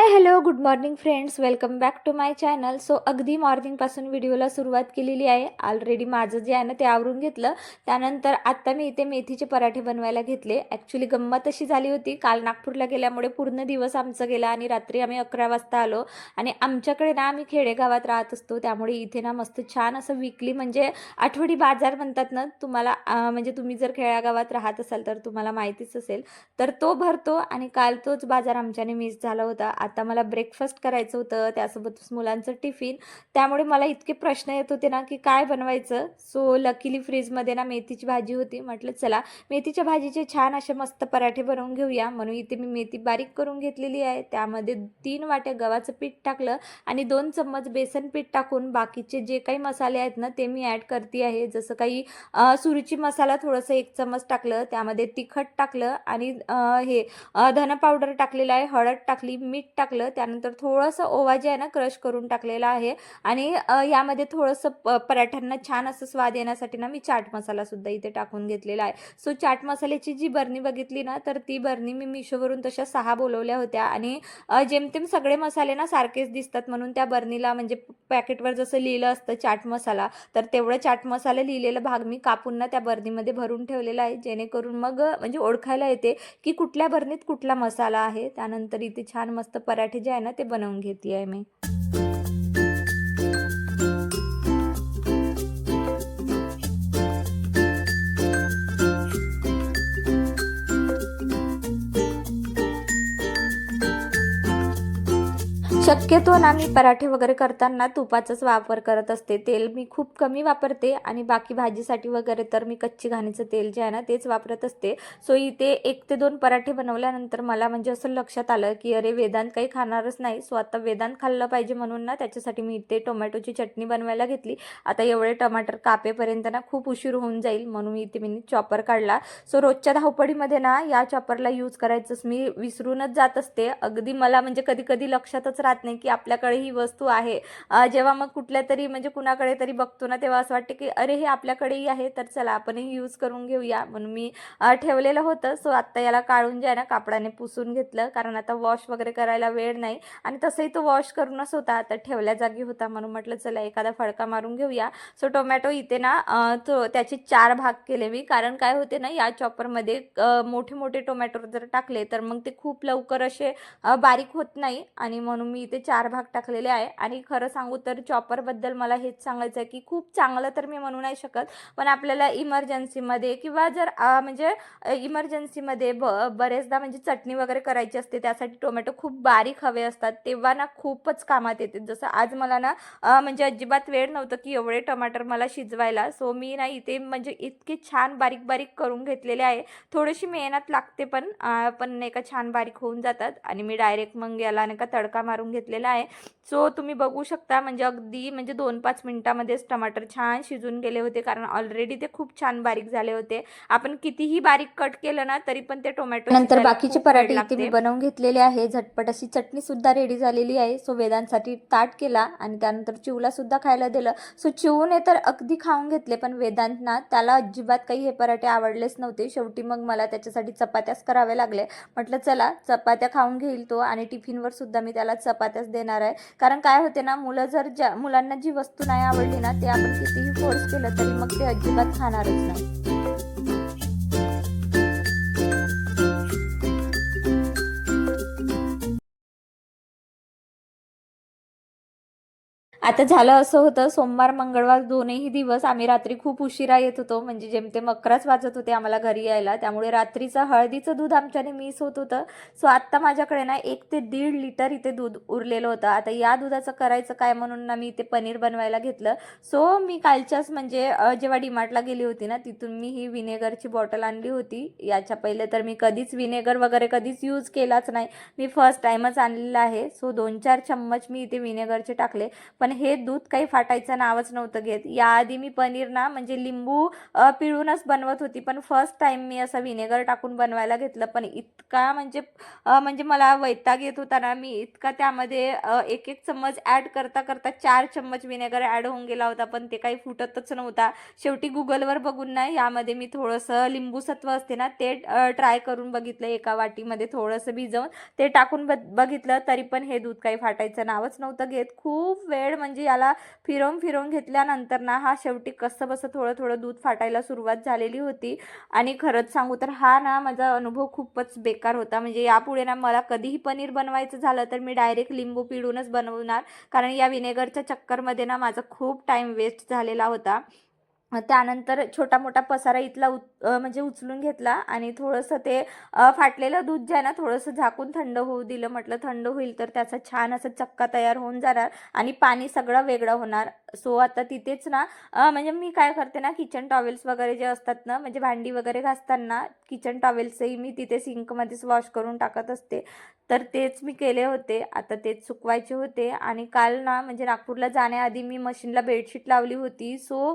Hi hello good morning friends welcome back to my channel so अगदी मॉर्निंगपासून व्हिडिओला सुरुवात केलेली आहे. ऑलरेडी माझं जे आहे ना ते आवरून घेतलं. त्यानंतर आत्ता मी इथे मेथीचे पराठे बनवायला घेतले. ॲक्च्युली गंमत अशी झाली होती. काल नागपूरला गेल्यामुळे पूर्ण दिवस आमचा गेला आणि रात्री आम्ही अकरा वाजता आलो. आणि आमच्याकडे ना आम्ही खेडेगावात राहत असतो. त्यामुळे इथे ना मस्त छान असं विकली म्हणजे आठवडी बाजार म्हणतात ना तुम्हाला म्हणजे तुम्ही जर खेड्यागावात राहत असाल तर तुम्हाला माहितीच असेल. तर तो भरतो आणि काल तोच बाजार आमच्याने मिस झाला होता. आता मला ब्रेकफास्ट करायचं होतं त्यासोबतच मुलांचं टिफिन त्यामुळे मला इतके प्रश्न येत होते ना की काय बनवायचं? सो लकीली फ्रीजमध्ये ना मेथीची भाजी होती. म्हटलं चला मेथीच्या भाजीचे छान असे मस्त पराठे बनवून घेऊया. म्हणून इथे मी मेथी बारीक करून घेतलेली आहे. त्यामध्ये तीन वाट्या गव्हाचं पीठ टाकलं आणि दोन चम्मच बेसन पीठ टाकून बाकीचे जे काही मसाले आहेत ना ते मी ॲड करते आहे. जसं काही सुरीची मसाला थोडंसं एक चम्मच टाकलं त्यामध्ये तिखट टाकलं आणि हे धन पावडर टाकलेलं आहे हळद टाकली मीठ टाकलं. त्यानंतर थोडंसं ओवा जे आहे ना क्रश करून टाकलेला आहे. आणि यामध्ये थोडंसं प पराठ्यांना छान असं स्वाद येण्यासाठी ना मी चाट मसालासुद्धा इथे टाकून घेतलेला आहे. सो चाट मसाल्याची जी बरणी बघितली ना तर ती बरणी मी मिशोवरून तशा सहा बोलवल्या होत्या. आणि जेमतेम सगळे मसाले ना सारखेच दिसतात म्हणून त्या बरणीला म्हणजे पॅकेटवर जसं लिहिलं असतं चाट मसाला तर तेवढं चाट मसाला लिहिलेला भाग मी कापून ना त्या बरणीमध्ये भरून ठेवलेला आहे. जेणेकरून मग म्हणजे ओळखायला येते की कुठल्या बरणीत कुठला मसाला आहे. त्यानंतर इथे छान मस्त पराठे जे आहे ना ते बनवून घेते आहे मी. शक्यतो ना मी पराठे वगैरे करताना तुपाचाच वापर करत असते. तेल मी खूप कमी वापरते आणि बाकी भाजीसाठी वगैरे तर मी कच्ची घाणीचं तेल जे आहे ना तेच वापरत असते. सो इथे एक ते दोन पराठे बनवल्यानंतर मला म्हणजे असं लक्षात आलं की अरे वेदांत काही खाणारच नाही. सो आता वेदांत खाल्लं पाहिजे म्हणून ना त्याच्यासाठी मी इथे टोमॅटोची चटणी बनवायला घेतली. आता एवढे टमाटर कापेपर्यंत ना खूप उशीर होऊन जाईल म्हणून इथे मी चॉपर काढला. सो रोजच्या धावपळीमध्ये ना या चॉपरला यूज करायचंच मी विसरूनच जात असते. अगदी मला म्हणजे कधी कधी लक्षातच राहत नाही की आपल्याकडे ही वस्तू आहे. जेव्हा मग कुठल्या तरी म्हणजे कुणाकडे तरी बघतो ना तेव्हा असं वाटते की अरे हे आपल्याकडेही आहे तर चला आपणही यूज करून घेऊया. म्हणून मी ठेवलेलं होतं. सो आत्ता याला काढून जे आहे ना कापडाने पुसून घेतलं. कारण आता वॉश वगैरे करायला वेळ नाही. आणि तसंही तो वॉश करूनच होता. आता ठेवल्या जागी होता. म्हणून म्हटलं चला एखादा फडका मारून घेऊया. सो टोमॅटो इथे ना तो त्याचे चार भाग केले मी. कारण काय होते ना या चॉपरमध्ये मोठे मोठे टोमॅटो जर टाकले तर मग ते खूप लवकर असे बारीक होत नाही. आणि म्हणून मी इथे चार भाग टाकलेले आहे. आणि खरं सांगू तर चॉपरबद्दल मला हेच सांगायचं आहे की खूप चांगलं तर मी म्हणू नाही शकत पण आपल्याला इमर्जन्सीमध्ये किंवा जर म्हणजे इमर्जन्सीमध्ये ब बरेचदा म्हणजे चटणी वगैरे करायची असते त्यासाठी टोमॅटो खूप बारीक हवे असतात तेव्हा ना खूपच कामात येते. जसं आज मला ना म्हणजे अजिबात वेळ नव्हतं की एवढे टमाटर मला शिजवायला सो मी ना इथे म्हणजे इतके छान बारीक बारीक करून घेतलेले आहे. थोडीशी मेहनत लागते पण पण नाही का छान बारीक होऊन जातात. आणि मी डायरेक्ट मग याला नाही का तडका मारून घेतलेला आहे. सो तुम्ही बघू शकता म्हणजे अगदी म्हणजे दोन पाच मिनटामध्येच टमाटर छान शिजून गेले होते कारण ऑलरेडी ते खूप छान बारीक झाले होते. आपण कितीही बारीक कट केलं ना तरी पण ते टोमॅटो नंतर बाकीचे पराठे इथे. मी बनवून घेतलेले आहे. झटपट अशी चटणी सुद्धा रेडी झालेली आहे. सो वेदांसाठी ताट केला आणि त्यानंतर चिवला सुद्धा खायला दिलं. सो चिवने तर अगदी खाऊन घेतले पण वेदांत ना त्याला अजिबात काही हे पराठे आवडलेच नव्हते. शेवटी मग मला त्याच्यासाठी चपात्याच करावे लागले. म्हटलं चला चपात्या खाऊन घेईल तो आणि टिफिनवर सुद्धा मी त्याला चपात्याच देणार आहे. कारण काय होते ना मुलं जर ज्या मुलांना जी वस्तू नाही आवडली ना ते आपण कितीही फोर्स केलं तरी मग ते अजिबात खाणारच नाही. आता झालं असं होतं सोमवार मंगळवार दोनही दिवस आम्ही रात्री खूप उशिरा येत होतो. म्हणजे जेमतेम अकराच वाजत होते आम्हाला घरी यायला. त्यामुळे रात्रीचं हळदीचं दूध आमच्याने मिस होत होतं. सो आत्ता माझ्याकडे ना एक ते दीड लिटर इथे दूध उरलेलं होतं. आता या दुधाचं करायचं काय म्हणून ना मी इथे पनीर बनवायला घेतलं. सो मी कालच्याच म्हणजे जेव्हा डिमार्टला गेली होती ना तिथून मी ही विनेगरची बॉटल आणली होती. याच्या पहिले तर मी कधीच विनेगर वगैरे कधीच यूज केलाच नाही. मी फर्स्ट टाईमच आणलेला आहे. सो दोन चार चम्मच मी इथे विनेगरचे टाकले. पण हे दूध काही फाटायचं नावच नव्हतं घेत. याआधी मी पनीर ना म्हणजे लिंबू पिळूनच बनवत होती. पण फर्स्ट टाईम मी असं व्हिनेगर टाकून बनवायला घेतलं. पण इतका म्हणजे म्हणजे मला वैताग येत होता ना मी इतका त्यामध्ये एक एक चम्मच ॲड करता करता चार चम्मच व्हिनेगर ॲड होऊन गेला होता. पण ते काही फुटतच नव्हता. शेवटी गुगलवर बघून ना यामध्ये मी थोडंसं लिंबूसत्व असते ना ते ट्राय करून बघितलं एका वाटीमध्ये थोडंसं भिजवून. ते टाकून बघितलं तरी पण हे दूध काही फाटायचं नावच नव्हतं घेत. खूप वेळ म्हणजे म्हणजे याला फिरवून फिरवून घेतल्यानंतर ना हा शेवटी कसं बसं थोडं थोडं दूध फाटायला सुरुवात झालेली होती. आणि खरंच सांगू तर हा ना माझा अनुभव खूपच बेकार होता. म्हणजे यापुढे ना मला कधीही पनीर बनवायचं झालं तर मी डायरेक्ट लिंबू पिळूनच बनवणार. कारण या विनेगरच्या चक्करमध्ये ना माझा खूप टाईम वेस्ट झालेला होता. त्यानंतर छोटा मोठा पसारा इथला उच म्हणजे उचलून घेतला आणि थोडंसं ते फाटलेलं दूध जे आहे ना थोडंसं झाकून थंड होऊ दिलं. म्हटलं थंड होईल तर त्याचा छान असं चक्का तयार होऊन जाणार आणि पाणी सगळं वेगळं होणार. सो आता तिथेच ना म्हणजे मी काय करते ना किचन टॉवेल्स वगैरे जे असतात ना म्हणजे भांडी वगैरे घासताना किचन टॉवेल्सही मी तिथे सिंकमध्येच वॉश करून टाकत असते. तर तेच मी केले होते. आता तेच सुकवायचे होते. आणि काल ना म्हणजे नागपूरला जाण्याआधी मी मशीनला बेडशीट लावली होती. सो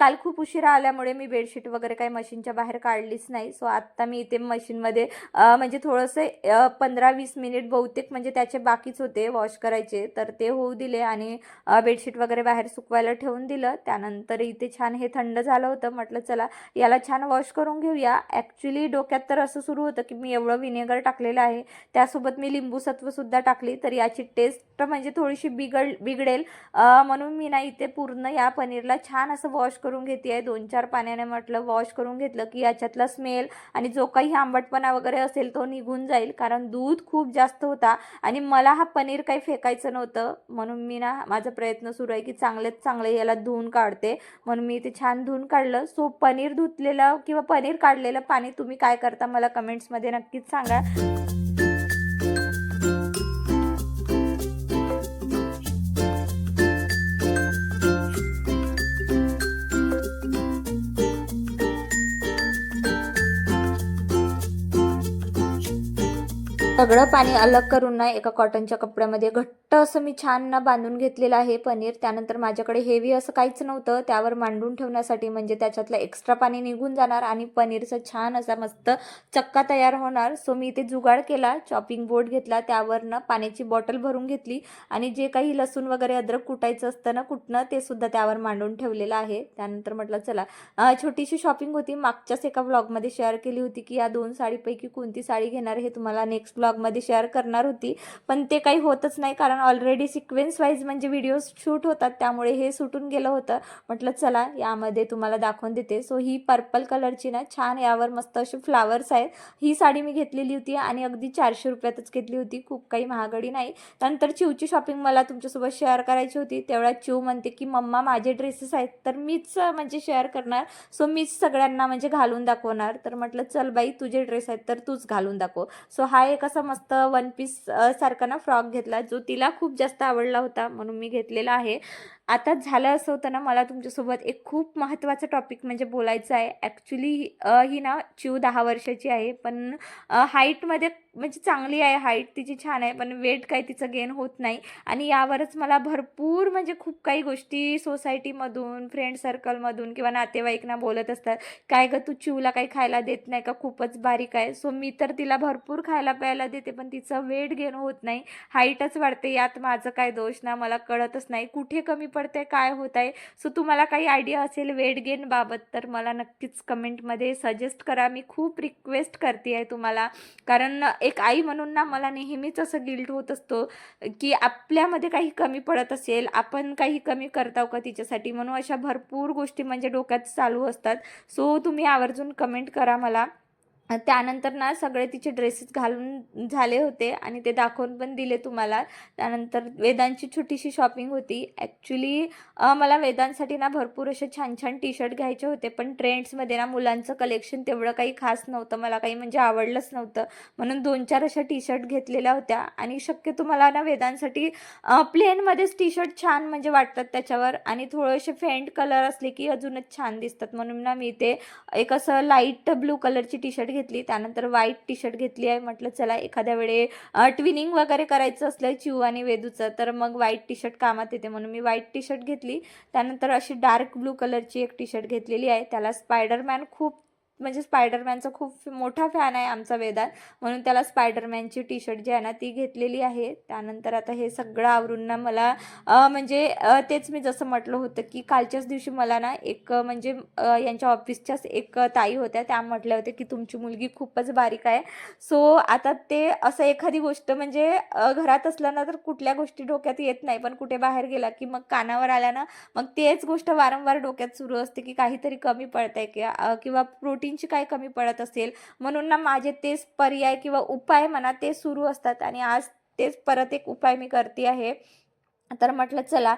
काल खूप उशिरा आल्यामुळे मी बेडशीट वगैरे काही मशीनच्या बाहेर काढलीच नाही. सो आत्ता मी इथे मशीनमध्ये म्हणजे थोडंसं पंधरा वीस मिनिट बहुतेक म्हणजे त्याचे बाकीच होते वॉश करायचे. तर ते होऊ दिले आणि बेडशीट वगैरे बाहेर सुकवायला ठेवून दिलं. त्यानंतर इथे छान हे थंड झालं होतं. म्हटलं चला याला छान वॉश करून घेऊया. ॲक्च्युली डोक्यात तर असं सुरू होतं की मी एवढं विनेगर टाकलेलं आहे. त्यासोबत मी लिंबूसत्वसुद्धा टाकली तर याची टेस्ट म्हणजे थोडीशी बिघड बिघडेल. म्हणून मी ना इथे पूर्ण या पनीरला छान असं वॉश करून घेते आहे दोन चार पाण्याने म्हटलं वॉश करून घेतलं की याच्यातला स्मेल आणि जो काही आंबटपणा वगैरे असेल तो निघून जाईल. कारण दूध खूप जास्त होता आणि मला हा पनीर काही फेकायचं नव्हतं. म्हणून मी ना माझा प्रयत्न सुरू आहे की चांगलं चांगलेच चांगले याला धुवून काढते. म्हणून मी ते छान धुवून काढलं. सो पनीर धुतलेलं किंवा पनीर काढलेलं पाणी तुम्ही काय करता मला कमेंट्समध्ये नक्कीच सांगा. सगळं पाणी अलग करून ना एका कॉटनच्या कपड्यामध्ये घट्ट असं मी छान ना बांधून घेतलेलं आहे पनीर. त्यानंतर माझ्याकडे हेवी असं काहीच नव्हतं. त्यावर मांडून ठेवण्यासाठी म्हणजे त्याच्यातलं एक्स्ट्रा पाणी निघून जाणार आणि पनीरचा छान असा मस्त चक्का तयार होणार. सो मी इथे जुगाड केला चॉपिंग बोर्ड घेतला त्यावरनं पाण्याची बॉटल भरून घेतली आणि जे काही लसूण वगैरे अद्रक कुटायचं असतं ना कुटणं ते सुद्धा त्यावर मांडून ठेवलेलं आहे. त्यानंतर म्हटलं चला. छोटीशी शॉपिंग होती. मागच्याच एका ब्लॉगमध्ये शेअर केली होती की या दोन साडीपैकी कोणती साडी घेणार हे तुम्हाला नेक्स्ट ब्लॉगमध्ये शेअर करणार होती. पण ते काही होतच नाही कारण ऑलरेडी सिक्वेन्स वाईज म्हणजे व्हिडिओ शूट होतात त्यामुळे हे सुटून गेलं होतं. म्हटलं चला यामध्ये तुम्हाला दाखवून देते. सो ही पर्पल कलरची ना छान यावर मस्त असे फ्लावर्स आहेत. ही साडी मी घेतलेली होती आणि अगदी चारशे रुपयातच घेतली होती. खूप काही महागडी नाही. त्यानंतर चिवची शॉपिंग मला तुमच्यासोबत शेअर करायची होती. तेवढा चिव म्हणते की मम्मा माझे ड्रेसेस आहेत तर मीच म्हणजे शेअर करणार. सो मीच सगळ्यांना म्हणजे घालून दाखवणार. तर म्हटलं चल बाई तुझे ड्रेस आहेत तर तूच घालून दाखव. सो हा एक असा मस्त वन पीस सारखा ना फ्रॉक घेतला जो तिला मला खूप जास्त आवडला होता म्हणून मी घेतलेला आहे. आता झालं असं होतं ना मला तुमच्यासोबत एक खूप महत्त्वाचं टॉपिक म्हणजे बोलायचं आहे. ॲक्च्युली ही ना चिव दहा वर्षाची आहे पण हाईटमध्ये म्हणजे चांगली आहे. हाईट तिची छान आहे पण वेट काही तिचं गेन होत नाही. आणि यावरच मला भरपूर म्हणजे खूप काही गोष्टी सोसायटीमधून फ्रेंड सर्कलमधून किंवा नातेवाईकना बोलत असतात. काय गं तू चिवला काही खायला देत नाही का? खूपच बारीक आहे. सो मी तर तिला भरपूर खायला प्यायला देते पण तिचं वेट गेन होत नाही. हाईटच वाढते यात माझं काय दोष ना मला कळतच नाही. कुठे कमी पडते काय होत आहे सो तुम्हाला काही आयडिया असेल वेट गेन बाबत तर मला नक्कीच कमेंटमध्ये सजेस्ट करा. मी खूप रिक्वेस्ट करते आहे तुम्हाला. कारण एक आई म्हणून ना मला नेहमीच असं गिल्ट होत असतो की आपल्यामध्ये काही कमी पडत असेल आपण काही कमी करताव का तिच्यासाठी? म्हणून अशा भरपूर गोष्टी म्हणजे डोक्यात चालू असतात. सो तुम्ही आवर्जून कमेंट करा मला. त्यानंतर ना सगळे तिचे ड्रेसेस घालून झाले होते आणि ते दाखवून पण दिले तुम्हाला. त्यानंतर वेदांची छोटीशी शॉपिंग होती. ॲक्च्युली मला वेदांसाठी ना भरपूर असे छान छान टी शर्ट घ्यायचे होते. पण ट्रेंड्समध्ये ना मुलांचं कलेक्शन तेवढं काही खास नव्हतं. मला काही म्हणजे आवडलंच नव्हतं. म्हणून दोन चार अशा टी शर्ट घेतलेल्या होत्या. आणि शक्यतो मला ना वेदांसाठी प्लेनमध्येच टी शर्ट छान म्हणजे वाटतात त्याच्यावर. आणि थोडेसे फेंट कलर असले की अजूनच छान दिसतात. म्हणून ना मी ते एक असं लाइट ब्लू कलरची टी शर्ट घेतली त्यानंतर व्हाईट टी शर्ट घेतली आहे. म्हटलं चला एखाद्या वेळे ट्विनिंग वगैरे करायचं असलं चिऊ आणि वेदूचं तर मग व्हाईट टी शर्ट कामात येते. म्हणून मी व्हाईट टी शर्ट घेतली. त्यानंतर अशी डार्क ब्लू कलरची एक टी शर्ट घेतलेली आहे. त्याला स्पायडरमॅन खूप म्हणजे स्पायडरमॅनचा खूप मोठा फॅन आहे आमचा वेदांत. म्हणून त्याला स्पायडरमॅनची टी शर्ट जी आहे ना ती घेतलेली आहे. त्यानंतर आता हे सगळं आवरून ना मला म्हणजे तेच मी जसं म्हटलं होतं की कालच्याच दिवशी मला ना एक म्हणजे यांच्या ऑफिसच्याच एक ताई होत्या. त्या म्हटल्या होत्या की तुमची मुलगी खूपच बारीक आहे. सो आता ते असं एखादी गोष्ट म्हणजे घरात असलं ना तर कुठल्या गोष्टी डोक्यात येत नाही. पण कुठे बाहेर गेला की मग कानावर आल्या ना मग तेच गोष्ट वारंवार डोक्यात सुरू असते की काहीतरी कमी पडतंय आहे किंवा प्रोटीन किंवा काही काय कमी पडत असेल. म्हणून ना माझे तेच पर्याय किंवा उपाय म्हणा ते सुरू असतात. आणि आज तेच परत एक उपाय मी करते आहे. तर म्हटलं चला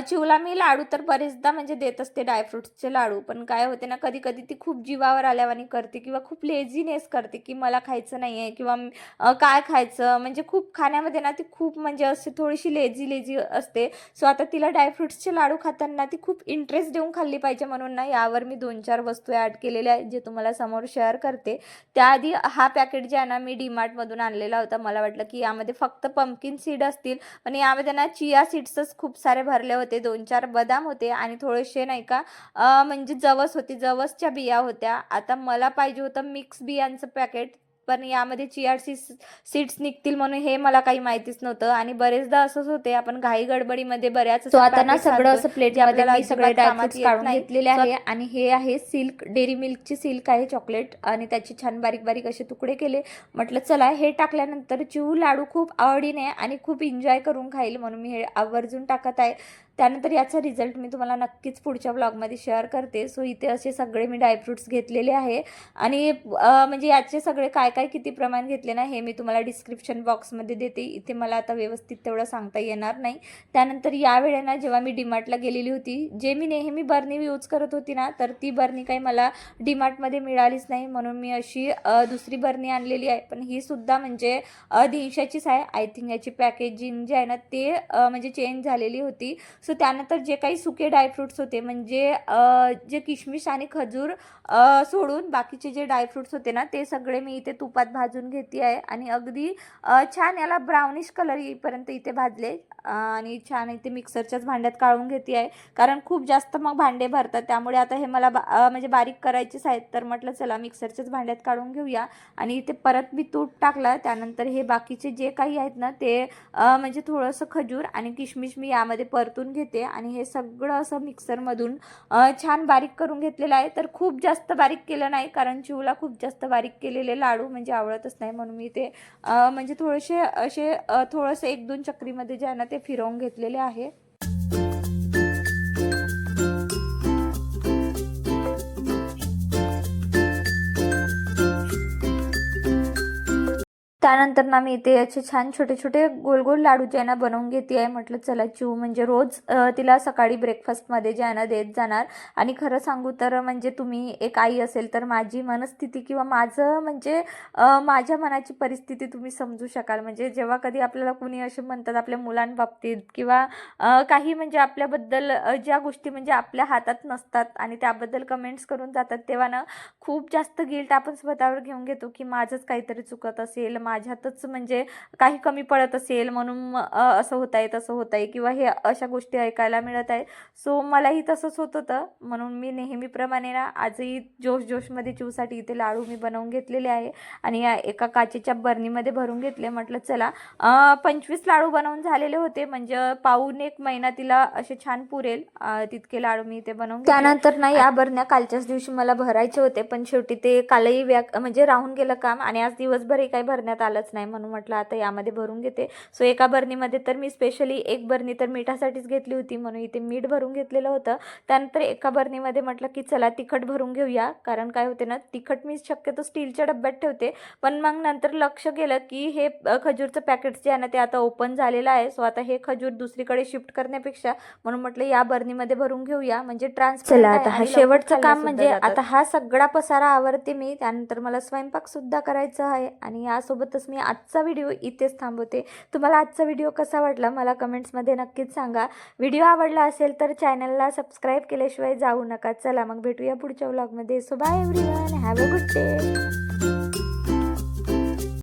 चिवला मी लाडू तर बरेचदा म्हणजे देत असते ड्रायफ्रुट्सचे लाडू पण काय होते ना कधी कधी ती खूप जीवावर आल्यावानी करते किंवा खूप लेझीनेस करते की मला खायचं नाही आहे किंवा काय खायचं? म्हणजे खूप खाण्यामध्ये ना ती खूप म्हणजे अशी थोडीशी लेझी लेझी असते. सो आता तिला ड्रायफ्रुट्सचे लाडू खाताना ती खूप इंटरेस्ट देऊन खाल्ली पाहिजे म्हणून ना यावर मी दोन चार वस्तू ॲड केलेल्या आहेत जे तुम्हाला समोर शेअर करते. त्याआधी हा पॅकेट जे आहे ना मी डीमार्टमधून आणलेला होता. मला वाटलं की यामध्ये फक्त पम्पकिन सीड असतील. पण यामध्ये ना चिया सीड्सच खूप सारे भरले होते. दोन चार बदाम होते आणि थोडेसे नाही का म्हणजे जवस होती. जवसच्या बिया होत्या. आता मला पाहिजे होतं मिक्स बियांचं पॅकेट पण यामध्ये चिया सीड्स सीड्स निघतील म्हणून हे मला काही माहितीच नव्हतं आणि बरेचदा असंच होते आपण घाई गडबडीमध्ये बऱ्याच सो आता ना सगळं. असं प्लेट आपल्याला सगळे ड्रायफ्रुट्स काढून. घेतलेले आहे आणि हे आहे सिल्क डेअरी मिल्कची सिल्क आहे चॉकलेट आणि त्याचे छान बारीक बारीक असे तुकडे केले म्हटलं चला हे टाकल्यानंतर चिऊ लाडू खूप आवडीने आणि खूप एन्जॉय करून खाईल म्हणून मी हे आवर्जून टाकत आहे त्यानंतर याचा रिझल्ट मी तुम्हाला नक्कीच पुढच्या ब्लॉगमध्ये शेअर करते. सो इथे असे सगळे मी ड्रायफ्रुट्स घेतलेले आहे. आणि म्हणजे याचे सगळे काय काय किती प्रमाण घेतले ना हे मी तुम्हाला डिस्क्रिप्शन बॉक्समध्ये देते. इथे मला आता व्यवस्थित तेवढं सांगता येणार नाही. त्यानंतर या वेळेला जेव्हा मी डीमार्टला गेलेली होती जे मी नेहमी बर्नी यूज करत होती ना तर ती बर्नी काही मला डीमार्टमध्ये मिळालीच नाही. म्हणून मी अशी दुसरी बर्नी आणलेली आहे. पण ही सुद्धा म्हणजे अ, दीडशेचीच आहे. आय थिंक याची पॅकेजिंग जे आहे ना ते म्हणजे चेंज झालेली होती. सो त्यानंतर जे काही सुके ड्रायफ्रुट्स होते म्हणजे जे किशमिश आणि खजूर सोडून बाकीचे जे ड्रायफ्रुट्स होते ना ते सगळे मी इथे तुपात भाजून घेते आहे. आणि अगदी छान याला ब्राउनिश कलर येईपर्यंत इथे भाजले. आणि छान इथे मिक्सरच्याच भांड्यात काढून घेते आहे. कारण खूप जास्त मग भांडे भरतात त्यामुळे आता हे मला बा म्हणजे बारीक करायचेच आहेत. तर म्हटलं चला मिक्सरच्याच भांड्यात काढून घेऊया. आणि इथे परत मी तूप टाकला त्यानंतर हे बाकीचे जे काही आहेत ना ते म्हणजे थोडंसं खजूर आणि किशमिश मी यामध्ये परतून घेते. आणि हे सगळं असं मिक्सरमधून छान बारीक करून घेतलेलं आहे. तर खूप जास्त बारीक केलं नाही कारण चिवला खूप जास्त बारीक केलेले लाडू म्हणजे आवडतच नाही. म्हणून मी ते म्हणजे थोडेसे असे थोडंसं एक दोन चक्रीमध्ये जे आहे ना ते फिरवून घेतलेले आहे. त्यानंतर ना मी इथे असे छान छोटे छोटे गोल गोल लाडू जे आहे ना बनवून घेते आहे म्हटलं चला चिऊ. म्हणजे रोज तिला सकाळी ब्रेकफास्टमध्ये जे आहे ना देत जाणार. आणि खरं सांगू तर म्हणजे तुम्ही एक आई असेल तर माझी मनस्थिती किंवा माझं म्हणजे माझ्या मनाची परिस्थिती तुम्ही समजू शकाल. म्हणजे जेव्हा कधी आपल्याला कुणी असे म्हणतात आपल्या मुलांबाबतीत किंवा काही म्हणजे आपल्याबद्दल ज्या गोष्टी म्हणजे आपल्या हातात नसतात आणि त्याबद्दल कमेंट्स करून जातात तेव्हा ना खूप जास्त गिल्ट आपण स्वतःवर घेऊन घेतो की माझंच काहीतरी चुकत असेल माझ्यातच म्हणजे काही कमी पडत असेल म्हणून असं होत आहे तसं होत आहे किंवा हे अशा गोष्टी ऐकायला मिळत आहे सो मलाही तसंच होत होतं. म्हणून मी नेहमीप्रमाणे ना आजही जोश जोशमध्ये चिवसाठी इथे लाडू मी बनवून घेतलेले आहे आणि या एका काचेच्या बर्नीमध्ये भरून घेतले. म्हटलं चला पंचवीस लाडू बनवून झालेले होते. म्हणजे पाऊन एक महिना तिला असे छान पुरेल. तितके लाडू मी इथे बनवून. त्यानंतर ना या बरण्या कालच्याच दिवशी मला भरायचे होते. पण शेवटी ते कालही व्या म्हणजे राहून गेलं काम. आणि आज दिवसभरही काही भरण्यात आलंच नाही म्हणून म्हटलं आता यामध्ये भरून घेते. सो एका बरणीमध्ये तर मी स्पेशली एक बरणी तर मिठासाठीच घेतली होती म्हणून इथे मीठ भरून घेतलेलं होतं. त्यानंतर एका बरणीमध्ये म्हटलं की चला तिखट भरून घेऊया. कारण काय होते ना तिखट मी शक्यतो स्टीलच्या डब्यात ठेवते. पण मग नंतर लक्ष गेलं की हे खजूरचं पॅकेट जे आहे ना ते आता ओपन झालेलं आहे. सो आता हे खजूर दुसरीकडे शिफ्ट करण्यापेक्षा म्हणून म्हटलं या बरणीमध्ये भरून घेऊया. म्हणजे ट्रान्सफर चला आता हा शेवटचं काम म्हणजे आता हा सगळा पसारा आवरते मी. त्यानंतर मला स्वयंपाक सुद्धा करायचा आहे आणि यासोबतच मी आजचा व्हिडिओ इथेच थांबवते. तुम्हाला आजचा व्हिडिओ कसा वाटला मला कमेंट्समध्ये नक्कीच सांगा. व्हिडिओ आवडला असेल तर चॅनलला सबस्क्राईब केल्याशिवाय जाऊ नका. चला मग भेटूया पुढच्या व्लॉगमध्ये so bye everyone have a good day